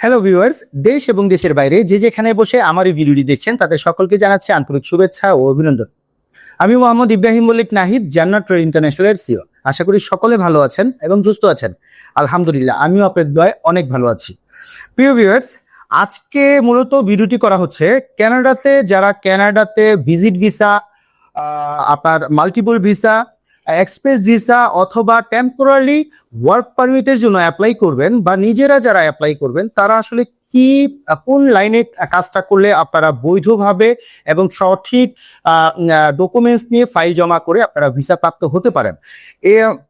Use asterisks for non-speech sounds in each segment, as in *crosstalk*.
Hello viewers দেশ এবং দেশের বাইরে যে যেখানে বসে আমার এই ভিডিওটি দেখছেন, তাদের সকলকে জানাচ্ছে আন্তরিক শুভেচ্ছা ও অভিনন্দন। আমি মোহাম্মদ ইব্রাহিম মল্লিক নাহিদ, জান্নাত ট্রেড ইন্টারন্যাশনালের সিও আশা করি সকলে ভালো আছেন এবং সুস্থ আছেন। আলহামদুলিল্লাহ, আমিও আপনার দয় অনেক ভালো আছি। প্রিয় ভিউয়ার্স আজকে মূলত ভিডিওটি করা হচ্ছে কানাডাতে যারা কানাডাতে ভিজিট ভিসা আপনার মাল্টিপল ভিসা এক্সপ্রেস ভিসা অথবা টেম্পোরারি ওয়ার্ক পারমিটের জন্য অ্যাপ্লাই করবেন বা নিজেরা যারা অ্যাপ্লাই করবেন, তারা আসলে কি, কোন লাইনে কাজটা করলে আপনারা বৈধভাবে এবং সঠিক ডকুমেন্টস নিয়ে ফাইল জমা করে আপনারা ভিসা প্রাপ্ত হতে পারেন? এ-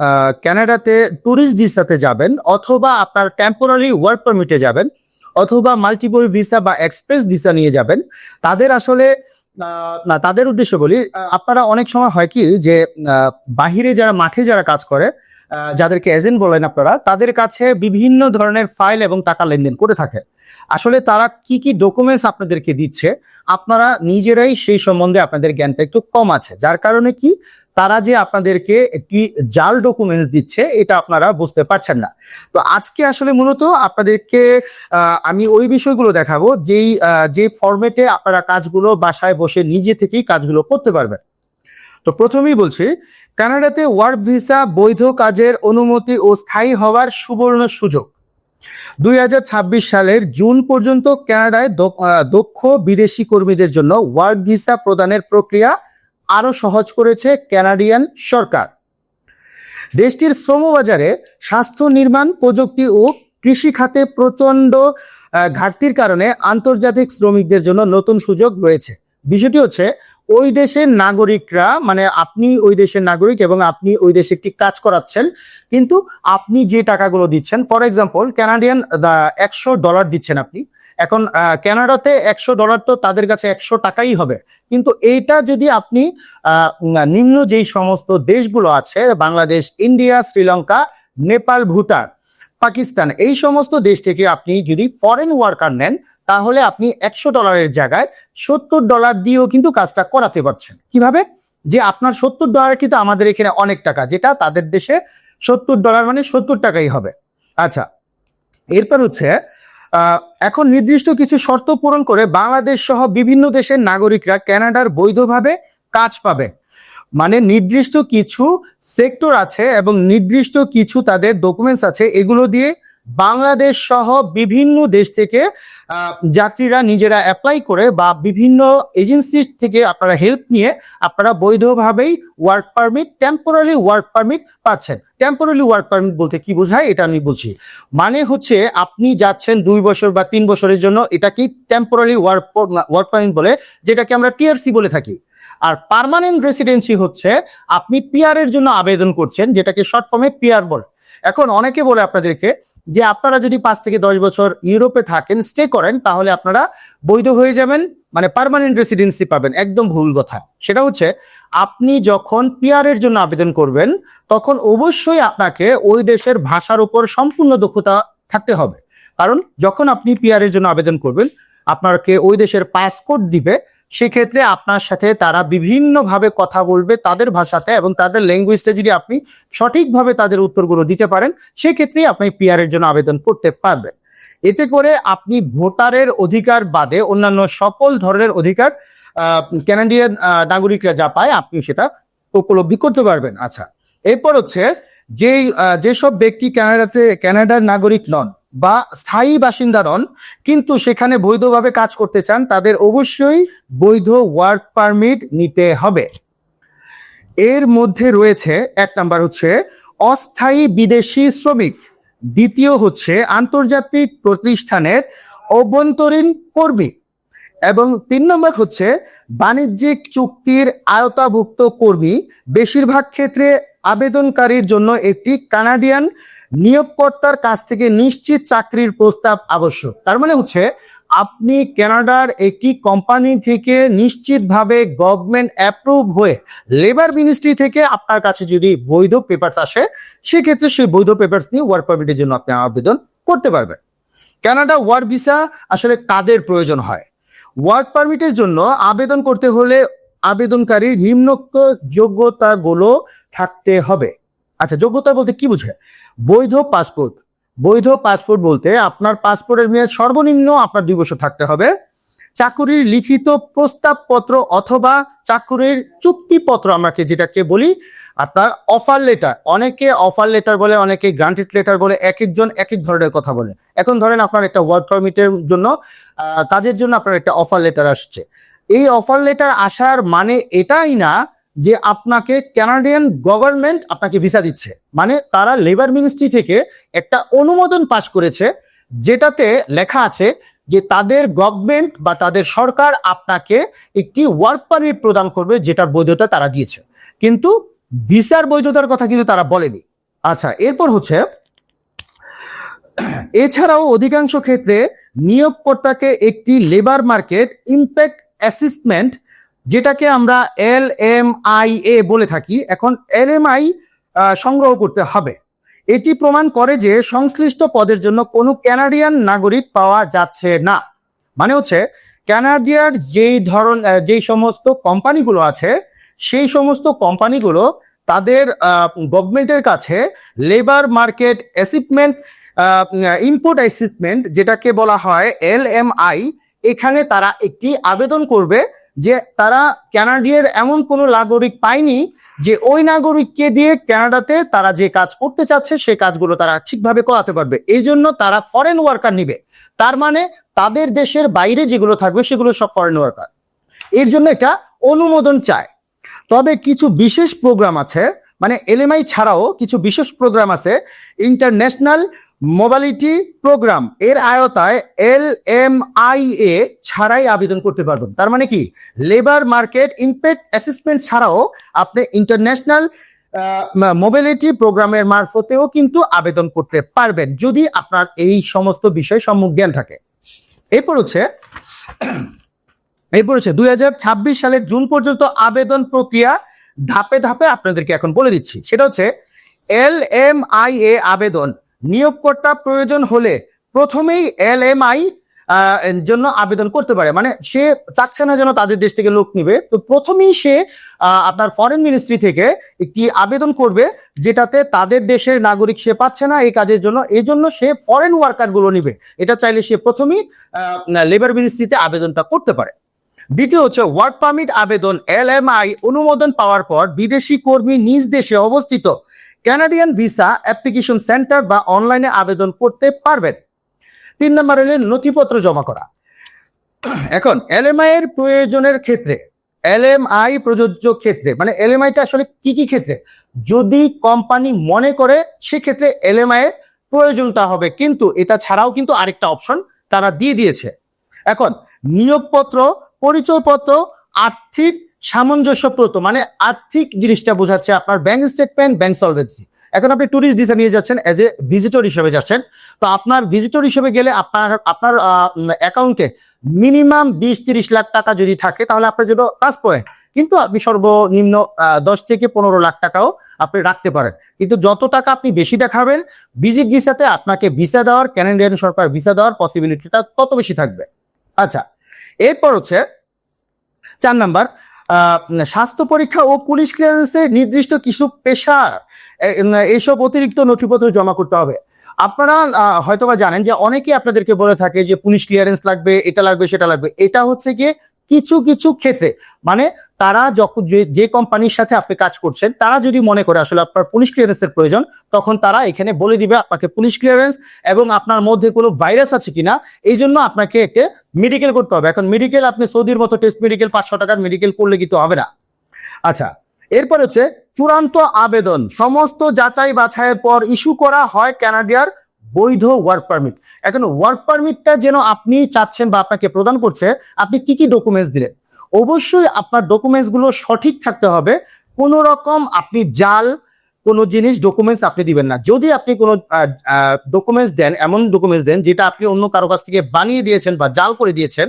আহ, কানাডাতে ট্যুরিস্ট ভিসাতে যাবেন অথবা আপনার টেম্পোরারি ওয়ার্ক পারমিটে যাবেন অথবা মাল্টিপল ভিসা বা এক্সপ্রেস ভিসা নিয়ে যাবেন। তাদের আসলে না তাদের উদ্দেশ্য বলি আপনারা অনেক সময় হয় কি যে বাহিরে যারা মাঠে যারা কাজ করে যাদেরকে এজেন্ট বলেন আপনারা তাদের কাছে বিভিন্ন ধরনের ফাইল এবং টাকা লেনদেন করে থাকে। আসলে তারা কি কি ডকুমেন্টস আপনাদেরকে দিচ্ছে আপনারা নিজেরাই সেই সম্বন্ধে আপনাদের জ্ঞানটা একটু কম আছে। যার কারণে কি তারা যে আপনাদেরকে একটি জাল ডকুমেন্টস দিচ্ছে, এটা আপনারা বুঝতে পারছেন না। তো আজকে আসলে মূলত আপনাদেরকে আমি ওই বিষয়গুলো দেখাবো, যেই যে ফরম্যাটে আপনারা কাজগুলো বাসায় বসে নিজে থেকেই কাজগুলো করতে পারবেন। তো প্রথমেই বলছি, কানাডাতে ওয়ার্ক ভিসা, বৈধ কাজের অনুমতি ও স্থায়ী হওয়ার সুবর্ণ সুযোগ। দুই হাজার ছাব্বিশ সালের জুন পর্যন্ত কানাডায় দক্ষ বিদেশি কর্মীদের জন্য ওয়ার্ক ভিসা প্রদানের প্রক্রিয়া আরও সহজ করেছে কানাডিয়ান সরকার। দেশটির শ্রমবাজারে স্বাস্থ্য নির্মাণ, প্রযুক্তি ও কৃষি খাতে প্রচণ্ড ঘাটতির কারণে আন্তর্জাতিক শ্রমিকদের জন্য নতুন সুযোগ রয়েছে। বিষয়টি হচ্ছে, ওই দেশের নাগরিকরা মানে আপনি ওই দেশের নাগরিক এবং আপনি ওই দেশে একটি কাজ করাচ্ছেন, কিন্তু আপনি যে টাকাগুলো দিচ্ছেন, ফর এক্সাম্পল কানাডিয়ান একশো ডলার দিচ্ছেন আপনি এখন আহ, কানাডাতে একশো ডলার তো তাদের কাছে একশো টাকাই হবে। কিন্তু এইটা যদি আপনি নিম্ন যেই সমস্ত দেশগুলো আছে বাংলাদেশ ইন্ডিয়া শ্রীলঙ্কা নেপাল ভুটান পাকিস্তান এই সমস্ত দেশ থেকে আপনি যদি ফরেন ওয়ার্কার নেন তাহলে আপনি একশো ডলারের জায়গায় সত্তর ডলার দিয়েও কিন্তু কাজটা করাতে পারছেন। কীভাবে? যে আপনার সত্তর ডলার কিন্তু আমাদের এখানে অনেক টাকা যেটা তাদের দেশে সত্তর ডলার মানে সত্তর টাকাই হবে। আচ্ছা এরপর হচ্ছে এখন নির্দিষ্ট কিছু শর্ত পূরণ করে বাংলাদেশ সহ বিভিন্ন দেশের নাগরিকরা কানাডার বৈধভাবে কাজ পাবে। মানে নির্দিষ্ট কিছু সেক্টর আছে এবং নির্দিষ্ট কিছু তাদের ডকুমেন্টস আছে, এগুলো দিয়ে বাংলাদেশ সহ বিভিন্ন দেশ থেকে যাত্রীরা নিজেরা অ্যাপ্লাই করে বা বিভিন্ন এজেন্সি থেকে আপনারা হেল্প নিয়ে আপনারা বৈধভাবেই work permit temporary work permit পাচ্ছেন। টেম্পোরারি ওয়ার্ক পারমিট বলতে কি বোঝায় এটা আমি বলছি। মানে হচ্ছে আপনি যাচ্ছেন দুই বছর বা তিন বছরের জন্য এটাকে টেম্পোরারি ওয়ার্ক ওয়ার্ক পারমিট বলে, যেটাকে আমরা টিআরসি বলে থাকি। আর পার্মানেন্ট রেসিডেন্সি হচ্ছে, আপনি পিআর এর জন্য আবেদন করছেন, যেটাকে শর্ট ফর্মে পিআর বলে। এখন অনেকে বলে আপনাদেরকে যে আপনারা যদি পাঁচ থেকে দশ বছর ইউরোপে থাকেন স্টে করেন, তাহলে আপনারা বৈধ হয়ে যাবেন মানে পার্মানেন্ট রেসিডেন্সি পাবেন। একদম ভুল কথা। সেটা হচ্ছে, আপনি যখন পিআর এর জন্য আবেদন করবেন, তখন অবশ্যই আপনাকে ওই দেশের ভাষার উপর সম্পূর্ণ দক্ষতা থাকতে হবে। কারণ, যখন আপনি পিআর এর জন্য আবেদন করবেন, আপনাকে ওই দেশের পাসপোর্ট দিবে সেক্ষেত্রে আপনার সাথে তারা বিভিন্নভাবে কথা বলবে তাদের ভাষাতে এবং তাদের ল্যাঙ্গুয়েজটা যদি আপনি সঠিকভাবে তাদের উত্তরগুলো দিতে পারেন সেক্ষেত্রেই আপনি পিআর এর জন্য আবেদন করতে পারবেন। এতে করে আপনি ভোটারের অধিকার বাদে অন্যান্য সকল ধরনের অধিকার আহ, কানাডিয়ান নাগরিকরা যা পায় আপনি সেটা উপলব্ধি করতে পারবেন। আচ্ছা এরপর হচ্ছে যেই যেসব ব্যক্তি কানাডাতে কানাডার নাগরিক নন বা স্থায়ী বাসিন্দা নন কিন্তু সেখানে বৈধভাবে কাজ করতে চান, তাদের অবশ্যই বৈধ ওয়ার্ক পারমিট নিতে হবে। এর মধ্যে রয়েছে, এক নাম্বার হচ্ছে, অস্থায়ী বিদেশি শ্রমিক। দ্বিতীয় হচ্ছে, আন্তর্জাতিক প্রতিষ্ঠানের অভ্যন্তরীণ কর্মী। এবং তিন নম্বর হচ্ছে, বাণিজ্যিক চুক্তির আয়তাভুক্ত কর্মী। বেশিরভাগ ক্ষেত্রে আবেদনকারীর জন্য একটি কানাডিয়ান নিয়োগকর্তার কাছ থেকে নিশ্চিত চাকরির প্রস্তাব আবশ্যক। তার মানে হচ্ছে, আপনি কানাডার একটি কোম্পানি থেকে নিশ্চিতভাবে গভর্নমেন্ট অ্যাপ্রুভ হয়ে লেবার মিনিস্ট্রি থেকে আপনার কাছে যদি বৈধ পেপারস আসে, সেক্ষেত্রে সেই বৈধ পেপারস নিয়ে ওয়ার্ক পারমিটের জন্য আপনি আবেদন করতে পারবেন। কানাডা ওয়ার্ক ভিসা আসলে কাদের প্রয়োজন হয়? ওয়ার্ক পারমিটের জন্য আবেদন করতে হলে আবেদনকারীর নিম্নোক্ত যোগ্যতাগুলো থাকতে হবে। আচ্ছা যোগ্যতা বলতে কি বুঝে? বৈধ পাসপোর্ট। বৈধ পাসপোর্ট বলতে আপনার পাসপোর্টের মেয়াদ সর্বনিম্ন আপনার দুই বছর থাকতে হবে। চাকুরির লিখিত প্রস্তাবপত্র অথবা চাকুরির চুক্তিপত্র আমাকে যেটাকে বলি, আপনার অফার লেটার অনেকে অফার লেটার বলে, অনেকে গ্রান্টেড লেটার বলে এক একজন এক এক ধরনের কথা বলে। এখন ধরেন আপনার একটা ওয়ার্ক পারমিটের জন্য কাজের জন্য আপনার একটা অফার লেটার আসছে। এই অফার লেটার আসার মানে এটাই না যে আপনাকে কানাডিয়ান গভর্নমেন্ট আপনাকে ভিসা দিচ্ছে। মানে তারা লেবার মিনিস্ট্রি থেকে একটা অনুমোদন পাশ করেছে, যেটাতে লেখা আছে যে তাদের গভর্নমেন্ট বা তাদের সরকার আপনাকে একটি ওয়ার্ক পারমিট প্রদান করবে, যেটার বৈধতা তারা দিয়েছে। কিন্তু ভিসার বৈধতার কথা কিন্তু তারা বলেনি। আচ্ছা এরপর হচ্ছে, এছাড়াও অধিকাংশ ক্ষেত্রে নিয়োগকর্তাকে একটি লেবার মার্কেট ইম্প্যাক্ট অ্যাসেসমেন্ট যেটাকে আমরা এল এম আই এ বলে থাকি, এখন এল এম আই সংগ্রহ করতে হবে। এটি প্রমাণ করে যে সংশ্লিষ্ট পদের জন্য কোনো ক্যানাডিয়ান নাগরিক পাওয়া যাচ্ছে না। মানে হচ্ছে, ক্যানাডিয়ার যেই ধরন যেই সমস্ত কোম্পানিগুলো আছে, সেই সমস্ত কোম্পানিগুলো তাদের গভর্নমেন্টের কাছে labour market assessment impact assessment, যেটাকে বলা হয় এল এম আই, এখানে তারা একটি আবেদন করবে যে তারা ক্যানাডিয়ার এমন কোনো নাগরিক পায়নি যে ওই নাগরিককে দিয়ে ক্যানাডাতে তারা যে কাজ করতে চাচ্ছে, সে কাজগুলো তারা ঠিকভাবে করাতে পারবে। এই জন্য তারা ফরেন ওয়ার্কার নিবে। তার মানে তাদের দেশের বাইরে যেগুলো থাকবে, সেগুলো সব ফরেন ওয়ার্কার এর জন্য একটা অনুমোদন চায়। তবে কিছু বিশেষ প্রোগ্রাম আছে মানে এলএমআই ছাড়াও কিছু বিশেষ প্রোগ্রাম আছে। ইন্টারন্যাশনাল মোবালিটি প্রোগ্রাম এর আয়তায় এল এম আই এ ছাড়াই আবেদন করতে পারবেন। তার মানে কি? লেবার মার্কেট ইম্প্যাক্ট অ্যাসেসমেন্ট ছাড়াও আপনি ইন্টারন্যাশনাল মোবিলিটি প্রোগ্রামের মারফতেও কিন্তু আবেদন করতে পারবেন, যদি আপনার এই সমস্ত বিষয় সম্মুখ জ্ঞান থাকে। এরপর হচ্ছে এরপর হচ্ছে দুই হাজার ছাব্বিশ সালের জুন পর্যন্ত আবেদন প্রক্রিয়া ধাপে ধাপে আপনাদেরকে এখন বলে দিচ্ছি। সেটা হচ্ছে এল এম আই এ আবেদন। নিয়োগকর্তা প্রয়োজন হলে প্রথমেই এল এম আই জন্য আবেদন করতে পারে। মানে সে চাচ্ছে না যেন তাদের দেশ থেকে লোক নিবে। তো প্রথমেই সে আপনার ফরেন মিনিস্ট্রি থেকে একটি আবেদন করবে, যেটাতে তাদের দেশের নাগরিক সে পাচ্ছে না এই কাজের জন্য। এই জন্য সে ফরেন ওয়ার্কারগুলো নিবে। এটা চাইলে সে প্রথমেই লেবার মিনিস্ট্রিতে আবেদনটা করতে পারে। দ্বিতীয় হচ্ছে ওয়ার্ক পারমিট আবেদন এল এম অনুমোদন পাওয়ার পর বিদেশি কর্মী নিজ দেশে অবস্থিত। ক্যানাডিয়ান ভিসা অ্যাপ্লিকেশন সেন্টার বা অনলাইনে আবেদন করতে পারবেন। তিন নম্বর হলে নথিপত্র জমা করা। এখন এলএমআই এর প্রয়োজনের ক্ষেত্রে, এলএমআই প্রযোজ্য ক্ষেত্রে মানে এলএমআইটা আসলে কি কি ক্ষেত্রে? যদি কোম্পানি মনে করে, সেক্ষেত্রে এল এলএমআই এর প্রয়োজনটা হবে। কিন্তু এটা ছাড়াও কিন্তু আরেকটা অপশন তারা দিয়ে দিয়েছে। এখন নিয়োগপত্র পরিচয়পত্র, আর্থিক সামঞ্জস্যপ্রত মানে আর্থিক জিনিসটা বোঝাচ্ছে আপনার ব্যাংক স্টেটমেন্ট ব্যাংক সলভেন্সি এখন আপনি ট্যুরিস্ট ভিসা নিয়ে যাচ্ছেন এজ এ ভিজিটর হিসেবে যাচ্ছেন। তো আপনার ভিজিটর হিসেবে গেলে আপনার আপনার অ্যাকাউন্টে মিনিমাম বিশ তিরিশ লাখ টাকা যদি থাকে, তাহলে আপনার জন্য প্লাস পয়েন্ট কিন্তু আপনি সর্বনিম্ন দশ থেকে পনেরো লাখ টাকাও আপনি রাখতে পারেন। কিন্তু যত টাকা আপনি বেশি দেখাবেন ভিজিট ভিসাতে আপনাকে ভিসা দেওয়ার ক্যানাডিয়ান সরকার ভিসা দেওয়ার পসিবিলিটিটা তত বেশি থাকবে। আচ্ছা এরপর হচ্ছে চার নাম্বার স্বাস্থ্য পরীক্ষা ও পুলিশ ক্লিয়ারেন্সে নির্দিষ্ট কিছু পেশা এইসব অতিরিক্ত নথিপত্র জমা করতে হবে। আপনারা হয়তোবা জানেন যে অনেকেই আপনাদেরকে বলে থাকে যে পুলিশ ক্লিয়ারেন্স লাগবে, এটা লাগবে, সেটা লাগবে। এটা হচ্ছে গিয়ে কিছু কিছু ক্ষেত্রে। মানে তারা যখন যে- কোম্পানির সাথে আপনি কাজ করছেন, তারা যদি মনে করে আসলে আপনার পুলিশ ক্লিয়ারেন্সের প্রয়োজন, তখন তারা এখানে বলে দিবে আপনাকে পুলিশ ক্লিয়ারেন্স এবং আপনার মধ্যে কোনো ভাইরাস আছে কিনা, এই জন্য আপনাকে একে মেডিকেল করতে হবে। এখন মেডিকেল আপনি সৌদির মতো টেস্ট মেডিকেল পাঁচশো টাকার মেডিকেল করলে কিন্তু হবে না। আচ্ছা এরপর হচ্ছে চূড়ান্ত আবেদন। সমস্ত যাচাই বাছাইয়ের পর ইস্যু করা হয় ক্যানাডিয়ার বৈধ ওয়ার্ক পারমিট এখন ওয়ার্ক পারমিটটা যেন আপনি চাচ্ছেন বা আপনাকে প্রদান করছে, আপনি কি কি ডকুমেন্টস দিলেন? অবশ্যই আপনার ডকুমেন্টসগুলো সঠিক থাকতে হবে। কোনো রকম আপনি জাল, কোনো জিনিস ডকুমেন্টস আপনি দিবেন না। যদি আপনি কোনো ডকুমেন্টস দেন, এমন ডকুমেন্টস দেন, যেটা আপনি অন্য কারও কাছ থেকে বানিয়ে দিয়েছেন বা জাল করে দিয়েছেন,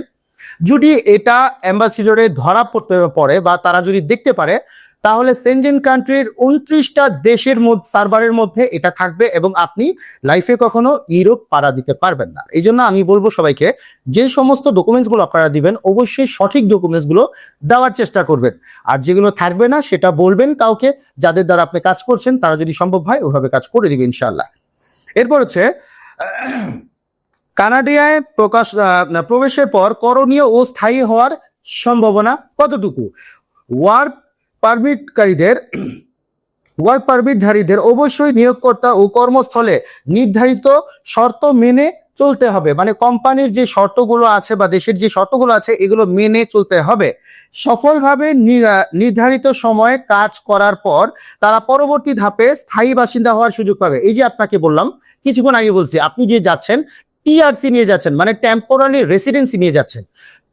যদি এটা অ্যাম্বাসিডরে ধরা পড়তে পারে বা তারা যদি দেখতে পারে তাহলে সেনজেন কান্ট্রির উনত্রিশটা দেশের মধ্যে, সার্ভারের মধ্যে এটা থাকবে এবং আপনি লাইফে কখনো ইউরোপ পাড়া দিতে পারবেন না। এই জন্য আমি বলব সবাইকে, যে সমস্ত ডকুমেন্টসগুলো আপনারা দিবেন, অবশ্যই সঠিক ডকুমেন্টসগুলো দেওয়ার চেষ্টা করবেন। আর যেগুলো থাকবে না, সেটা বলবেন কাউকে, যাদের দ্বারা আপনি কাজ করছেন, তারা যদি সম্ভব হয় ওইভাবে কাজ করে দিবে ইনশাল্লাহ এরপর হচ্ছে, কানাডিয়ায় প্রকাশ প্রবেশের পর করণীয় ও স্থায়ী হওয়ার সম্ভাবনা কতটুকু? ওয়ার্ক পারমিটকারীদের, ওয়ার্ক পারমিটধারীদের অবশ্যই নিয়োগকর্তা ও কর্মস্থলে নির্ধারিত শর্ত মেনে চলতে হবে। মানে কোম্পানির যে শর্তগুলো আছে বা দেশের যে শর্তগুলো আছে, এগুলো মেনে চলতে হবে। সফলভাবে নির্ধারিত সময়ে কাজ করার পর তারা পরবর্তী ধাপে স্থায়ী বাসিন্দা হওয়ার সুযোগ পাবে। এই যে আপনাকে বললাম, কিছুক্ষণ আগে বলছি, আপনি যে যাচ্ছেন, টিআরসি নিয়ে যাচ্ছেন মানে টেম্পোরারি রেসিডেন্সি নিয়ে যাচ্ছেন।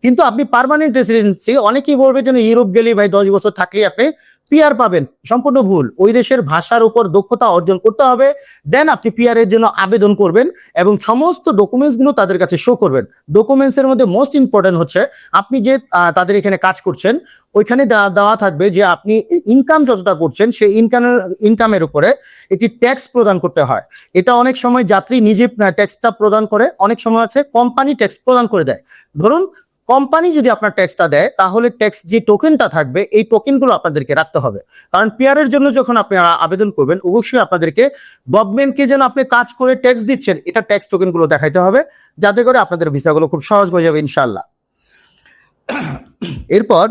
কিন্তু আপনি পারমানেন্ট রেসিডেন্সি অনেকেই বলবে যেন ইউরোপ গেলে ভাই দশ বছর থাকলে আপনি পিআর পাবেন। সম্পূর্ণ ভুল। ওই দেশের ভাষার উপর দক্ষতা অর্জন করতে হবে। দেন আপনি পিআর এর জন্য আবেদন করবেন এবং সমস্ত ডকুমেন্টসগুলো তাদের কাছে শো করবেন। ডকুমেন্টসের মধ্যে মোস্ট ইম্পর্টেন্ট হচ্ছে, আপনি যে তাদের এখানে কাজ করছেন, ওইখানে দেওয়া থাকবে যে আপনি ইনকাম যতটা করছেন, সেই ইনকামের ইনকামের উপরে একটি ট্যাক্স প্রদান করতে হয়। এটা অনেক সময় যাত্রী নিজে ট্যাক্সটা প্রদান করে, অনেক সময় আছে কোম্পানি ট্যাক্স প্রদান করে দেয়। ধরুন কোম্পানি যদি আপনার ট্যাক্সটা দেয়, তাহলে ট্যাক্স যে টোকেনটা থাকবে, এই টোকেনগুলো আপনাদেরকে রাখতে হবে। কারণ পিয়ারের জন্য যখন আপনারা আবেদন করবেন, অবশ্যই আপনাদেরকে গভর্নমেন্টকে যেন আপনি কাজ করে ট্যাক্স দিচ্ছেন, এটা ট্যাক্স টোকেনগুলো দেখাইতে হবে, যাতে করে আপনাদের ভিসাগুলো খুব সহজ হয়ে যাবে ইনশাল্লাহ *coughs* এরপর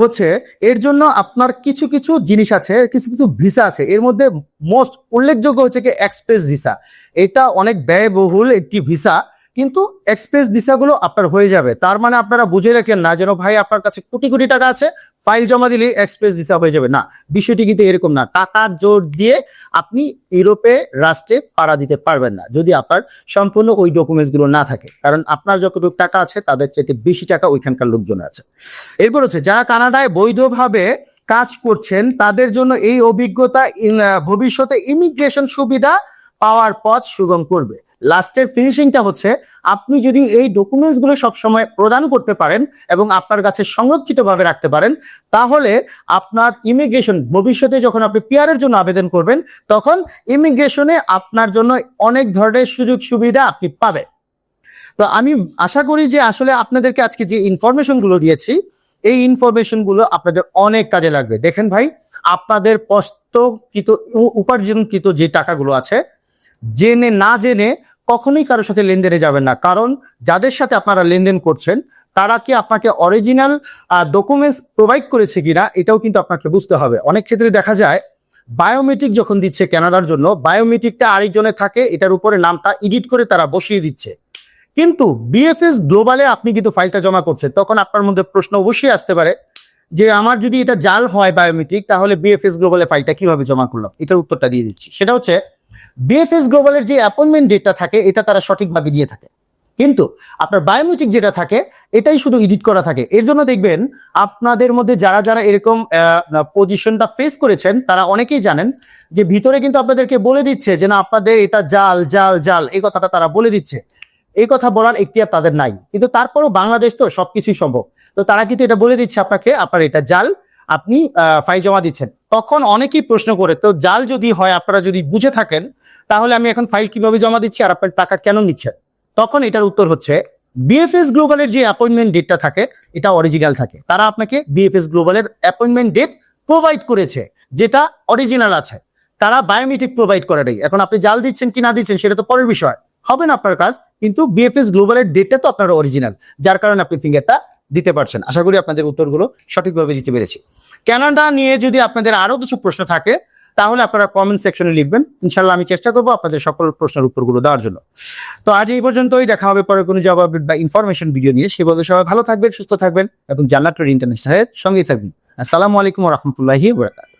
হচ্ছে, এর জন্য আপনার কিছু কিছু জিনিস আছে, কিছু কিছু ভিসা আছে, এর মধ্যে মোস্ট উল্লেখযোগ্য হচ্ছে কি এক্সপ্রেস ভিসা এটা অনেক ব্যয়বহুল একটি ভিসা কিন্তু এক্সপ্রেস ভিসাগুলো আপনার হয়ে যাবে। তার মানে আপনারা বুঝে রাখেন না যেন ভাই আপনার কাছে কোটি কোটি টাকা আছে ফাইল জমা দিলে এক্সপ্রেস ভিসা হয়ে যাবে। না, বিষয়টি কিন্তু এরকম না। টাকার জোর দিয়ে আপনি ইউরোপে, রাষ্ট্রে পাড়া দিতে পারবেন না, যদি আপনার সম্পূর্ণ ওই ডকুমেন্টসগুলো না থাকে। কারণ আপনার যতটুকু টাকা আছে, তাদের চাইতে বেশি টাকা ওইখানকার লোকজন আছে। এরপর হচ্ছে, যারা কানাডায় বৈধভাবে কাজ করছেন, তাদের জন্য এই অভিজ্ঞতা ভবিষ্যতে ইমিগ্রেশন সুবিধা পাওয়ার পথ সুগম করবে। লাস্টের ফিনিশিংটা হচ্ছে, আপনি যদি এই ডকুমেন্টসগুলো সবসময় প্রদান করতে পারেন এবং আপনার কাছে সংরক্ষিতভাবে রাখতে পারেন, তাহলে আপনার ইমিগ্রেশন ভবিষ্যতে যখন আপনি পিয়ারের জন্য আবেদন করবেন, তখন ইমিগ্রেশনে আপনার জন্য অনেক ধরনের সুযোগ সুবিধা আপনি পাবেন। তো আমি আশা করি যে আসলে আপনাদেরকে আজকে যে ইনফরমেশনগুলো দিয়েছি, এই ইনফরমেশনগুলো আপনাদের অনেক কাজে লাগবে। দেখেন ভাই, আপনাদের উ- উপার্জনকৃত যে টাকাগুলো আছে, জেনে না জেনে কখনোই কারোর সাথে লেনদেনে যাবেন না। কারণ যাদের সাথে আপনারা লেনদেন করছেন, তারা কি আপনাকে অরিজিনাল ডকুমেন্টস প্রোভাইড করেছে কিনা, এটাও কিন্তু আপনাকে বুঝতে হবে। অনেক ক্ষেত্রে দেখা যায় বায়োমেট্রিক যখন দিচ্ছে কেনাডার জন্য বায়োমেট্রিকটা আরেকজনের থাকে, এটার উপরে নামটা এডিট করে তারা বসিয়ে দিচ্ছে। কিন্তু বিএফএস গ্লোবালে আপনি কিন্তু ফাইলটা জমা করছেন, তখন আপনার মধ্যে প্রশ্ন অবশ্যই আসতে পারে যে, আমার যদি এটা জাল হয় বায়োমেট্রিক তাহলে বিএফএস গ্লোবালে ফাইলটা কীভাবে জমা করলাম? এটার উত্তরটা দিয়ে দিচ্ছি। সেটা হচ্ছে বিএফএস গ্লোবালের যে অ্যাপয়েন্টমেন্ট ডেটটা থাকে, এটা তারা সঠিকভাবে দিয়ে থাকে। কিন্তু আপনার বায়োমেট্রিক যেটা থাকে, এটাই শুধু এডিট করা থাকে। এর জন্য দেখবেন, আপনাদের মধ্যে যারা যারা এরকম পজিশনটা ফেস করেছেন, তারা অনেকেই জানেন যে ভিতরে কিন্তু আপনাদেরকে বলে দিচ্ছে যে, না, আপনাদের এটা জাল জাল জাল। এই কথাটা তারা বলে দিচ্ছে। এই কথা বলার এখতিয়ার তাদের নাই। কিন্তু তারপরও বাংলাদেশ তো সবকিছুই সম্ভব। তো তারা কিন্তু এটা বলে দিচ্ছে আপনাকে, আপনার এটা জাল, আপনি ফাইল জমা দিচ্ছেন। তখন অনেকেই প্রশ্ন করে, তো জাল যদি হয়, আপনারা যদি বুঝে থাকেন, তাহলে আমি এখন ফাইল কীভাবে জমা দিচ্ছি আর আপনার টাকা কেন নিচ্ছেন? তখন এটার উত্তর হচ্ছে, বিএফএস গ্লোবালের যে অ্যাপয়েন্টমেন্ট ডেটটা থাকে, এটা অরিজিনাল থাকে। তারা আপনাকে বিএফএস গ্লোবালের অ্যাপয়েন্টমেন্ট ডেট প্রোভাইড করেছে, যেটা অরিজিনাল আছে। তারা বায়োমেট্রিক প্রোভাইড করে নেই। এখন আপনি জাল দিচ্ছেন কি না দিচ্ছেন, সেটা তো পরের বিষয়। হবে না আপনার কাজ, কিন্তু বিএফএস গ্লোবালের ডেটটা তো আপনার অরিজিনাল, যার কারণে আপনি ফিঙ্গারটা দিতে পারছেন। আশা করি আপনাদের উত্তরগুলো সঠিকভাবে দিতে পেরেছি। ক্যানাডা নিয়ে যদি আপনাদের আরও কিছু প্রশ্ন থাকে, তাহলে আপনারা কমেন্ট সেকশনে লিখবেন। ইনশাল্লাহ আমি চেষ্টা করব আপনাদের সকল প্রশ্নের উত্তরগুলো দেওয়ার জন্য। তো আজ এই পর্যন্তই। দেখা হবে পরে কোনো জবাব বা ইনফরমেশন ভিডিও নিয়ে। সে বলতে সবাই ভালো থাকবেন, সুস্থ থাকবেন এবং জান্নাত ইন্টারন্যাশনালের সঙ্গেই থাকবেন। আসসালামু আলাইকুম রহমতুল্লাহি বরাকাত